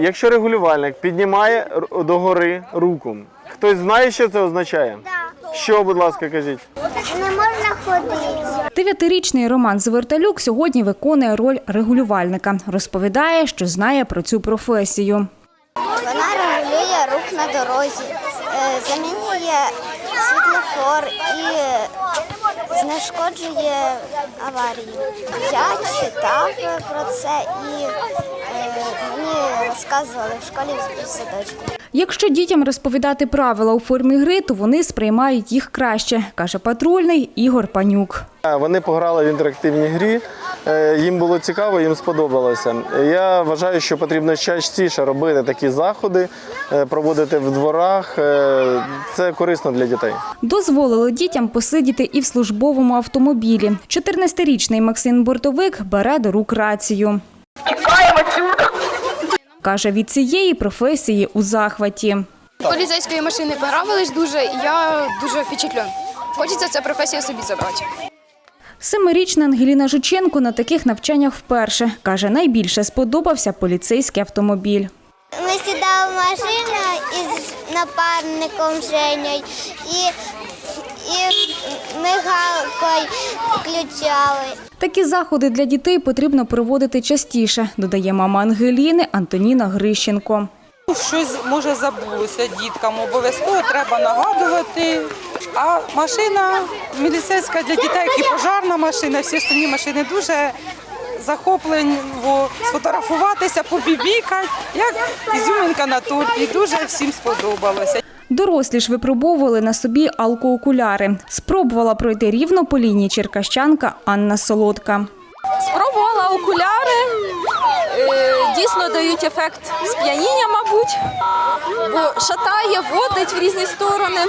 Якщо регулювальник піднімає догори руку, хтось знає, що це означає? Що, будь ласка, кажіть? Не можна ходити. Дев'ятирічний Роман Зверталюк сьогодні виконує роль регулювальника. Розповідає, що знає про цю професію. Вона регулює рух на дорозі, е, замінює світлофор і знешкоджує аварії. Я читав про це і мені розказували в школі в садочку. Якщо дітям розповідати правила у формі гри, то вони сприймають їх краще, каже патрульний Ігор Панюк. Вони пограли в інтерактивній грі. е, Їм було цікаво, їм сподобалося. Я вважаю, що потрібно частіше робити такі заходи, е, проводити в дворах. Е, Це корисно для дітей. Дозволили дітям посидіти і в службовому автомобілі. 14-річний Максим Бортовик бере до рук рацію. Каже, від цієї професії у захваті. Поліцейської машини понравились дуже, і я дуже впечатлен. Хочеться ця професія собі забрати. Семирічна Ангеліна Жученко на таких навчаннях вперше. Каже, найбільше сподобався поліцейський автомобіль. Ми сідали в машину із напарником Женєю і, і мигалкою включали. Такі заходи для дітей потрібно проводити частіше, додає мама Ангеліни Антоніна Грищенко. Щось може забулося діткам. Обов'язково треба нагадувати. А машина міліцейська для дітей, як і пожарна машина, всі остальні машини дуже захопленво сфотографуватися, побібікати, як ізюминка на торті. Дуже всім сподобалося. Дорослі ж випробовували на собі алкоокуляри. Спробувала пройти рівно по лінії черкащанка Анна Солодка. Спробувала окуляри. Е, Дійсно дають ефект сп'яніння, мабуть, бо шатає, водить в різні сторони.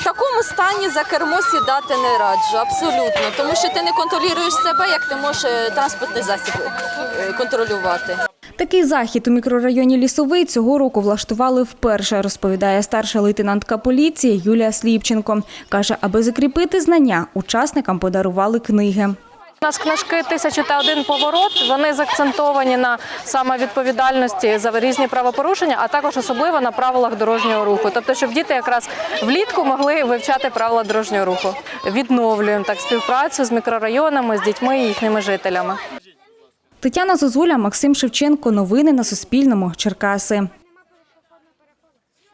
В такому стані за кермо сідати не раджу, абсолютно, тому що ти не контролюєш себе, як ти можеш е, транспортний засіб е, контролювати. Такий захід у мікрорайоні Лісовий цього року влаштували вперше, розповідає старша лейтенантка поліції Юлія Сліпченко. Каже, аби закріпити знання, учасникам подарували книги. У нас книжки «Тисяча та один поворот. Вони закцентовані на саме відповідальності за різні правопорушення, а також особливо на правилах дорожнього руху. Тобто, щоб діти якраз влітку могли вивчати правила дорожнього руху. Відновлюємо так співпрацю з мікрорайонами, з дітьми і їхніми жителями. Тетяна Зозуля, Максим Шевченко. Новини на Суспільному. Черкаси.